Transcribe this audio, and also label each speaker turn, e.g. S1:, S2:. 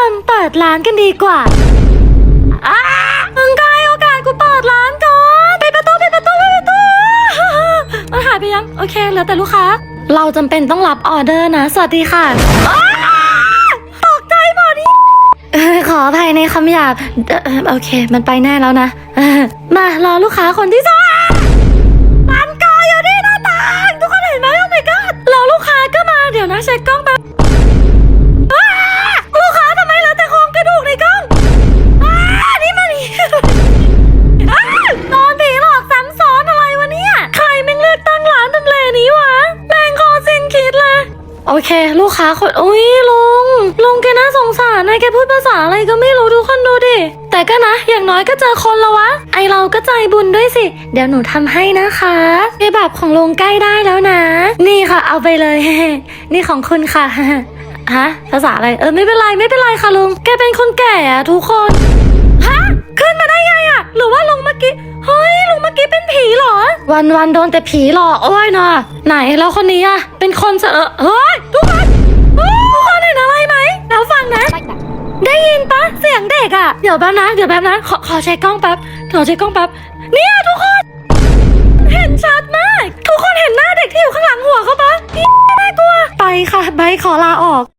S1: คนเปิดร้านกันดีกว่าอ้ามึงกายโอกาสกูเปิดร้านก่อนไปดประตูไปดประตูไปดประตูมันหายไปยัง โอเคเหลือแต่ลูกค้า เราจำเป็นต้องรับออเดอร์นะ สวัสดีค่ะอ้าตกใจหมดนี่เออขออภัยในคำหยาบเอ่อโอเค มันไปแน่แล้วนะเออมารอลูกค้าคนที่สองมันกายอยู่ที่หน้าต่างทุกคนเห็นไหมโอ้ my god แล้วลูกค้าก็มาเดี๋ยวนะเช็คกล้อง โอเค ลูกค้าคนอุ้ยลุงลุงแกน่าสงสารนะแกพูดภาษาอะไรก็ไม่รู้ทุกคนดูดิ แต่ก็นะ อย่างน้อยก็เจอคนแล้ววะ ไอเราก็ใจบุญด้วยสิ เดี๋ยวหนูทำให้นะคะเคบับของลุงใกล้ได้แล้วนะ นี่ค่ะ เอาไปเลย นี่ของคุณค่ะฮะภาษาอะไรเออไม่เป็นไรไม่เป็นไรค่ะลุงแกเป็นคนแก่อะทุกคนฮะขึ้นมา วันวันโดนแต่ผีหลอกโอ้ยนะไหนแล้วคนนี้อะเป็นคนเสอเฮ้ยทุกคนเฮ้ยทุกคนเห็นอะไรไหมแล้วฟังนะ ได้ยินปะเสียงเด็กอะเดี๋ยวแป๊บนะเดี๋ยวแป๊บนะขอขอเช็คกล้องแป๊บขอเช็คกล้องแป๊บเนี่ยทุกคน เห็นชัดมาก ทุกคนเห็นหน้าเด็กที่อยู่ข้างหลังหัวเขาปะนี่น่ากลัวไปค่ะใบขอลาออก